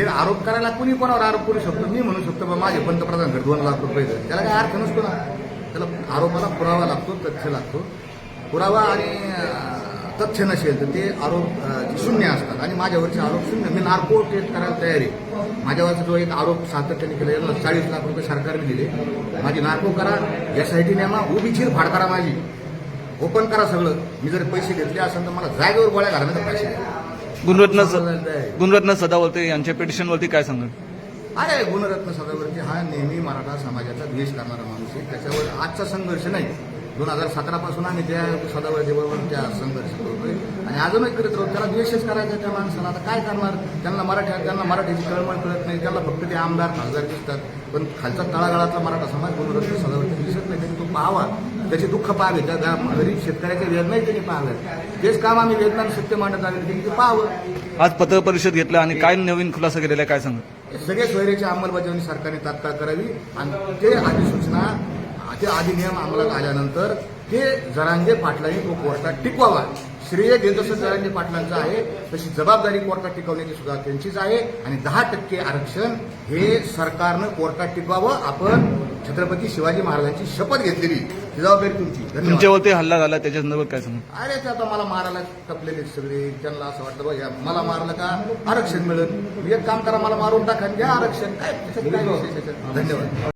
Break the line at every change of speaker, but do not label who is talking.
हे आरोप करायला कुणी कोणावर आरोप करू शकतो? मी म्हणू शकतो बा माझे पंतप्रधान घर दोन लाख रुपये त्याला काय अर्थ नसतो ना. त्याला आरोपाला पुरावा लागतो तथ्य लागतो. पुरावा आणि तथ्य नसेल तर ते आरोप शून्य असतात. आणि माझ्यावरचे आरोप शून्य. मी नार्को टेस्ट करायला तयार आहे. माझ्यावरचा जो एक आरोप सातत्याने केला याला चाळीस लाख रुपये सरकारने दिले. माझी नार्को करा यासाठी नेमा उभीचीर फाड करा माझी. ओपन करा सगळं. मी जर पैसे घेतले असेल तर मला जागेवर गोळ्या घालण्याचा पैसे
गुणरत्न. गुणरत्न सदावर्ते यांच्या पिटिशनवरती काय सांगाल?
अरे गुणरत्न सदावर्ती हा नेहमी मराठा समाजाचा द्वेष करणारा माणूस आहे. त्याच्यावर आजचा संघर्ष नाही. दोन हजार सतरा पासून आम्ही त्या सदावर्ती बरोबर त्या संघर्ष करतोय. आणि अजूनही करत राहू त्याला द्वेषच करायचा त्या माणसाला. आता काय करणार? त्यांना मराठी त्यांना मराठीची कळमळ कळत नाही. त्यांना फक्त ते आमदार खासदार दिसतात. पण खालचा तळागाळातला मराठा समाज गुणरत्न सदावर्ती दिसत नाही. तो पाहावा. त्याचे दुःख पाहावे त्या गरीब शेतकऱ्याच्या वेदनाही त्यांनी पाहाव्यात तेच काम आम्ही वेदना आणि सत्य मांडत आले त्यांनी ते पाहावं.
आज पत्रपरिषद घेतलं आणि काय नवीन खुलासा केलेला काय सांगाल
सगळ्या सोयरीची अंमलबजावणी सरकारने तात्काळ करावी आणि ते अधिसूचना ते अधिनियम अंमलात आल्यानंतर ते जरांगे पाटलांनी तो कोर्टात टिकवावा. श्रेय जे जसं जरांगे पाटलांचं आहे. तशी जबाबदारी कोर्टात टिकवण्याची सुद्धा त्यांचीच आहे. आणि दहा टक्के आरक्षण हे सरकारनं कोर्टात टिकवावं. आपण छत्रपती शिवाजी महाराजांची शपथ घेतलेली. ही जबाबदारी तुमची. धन्यवाद.
तुमच्यावरती हल्ला झाला त्याच्या संदर्भात काय सांगाल
अरे ते आता मला मारायला टपलेले सगळे. त्यांना असं वाटतं बघ या मला मारलं का आरक्षण मिळेल. मी एक काम करा मला मारून टाका आणि घ्या आरक्षण. काय त्याच्यात काय विशेष? धन्यवाद.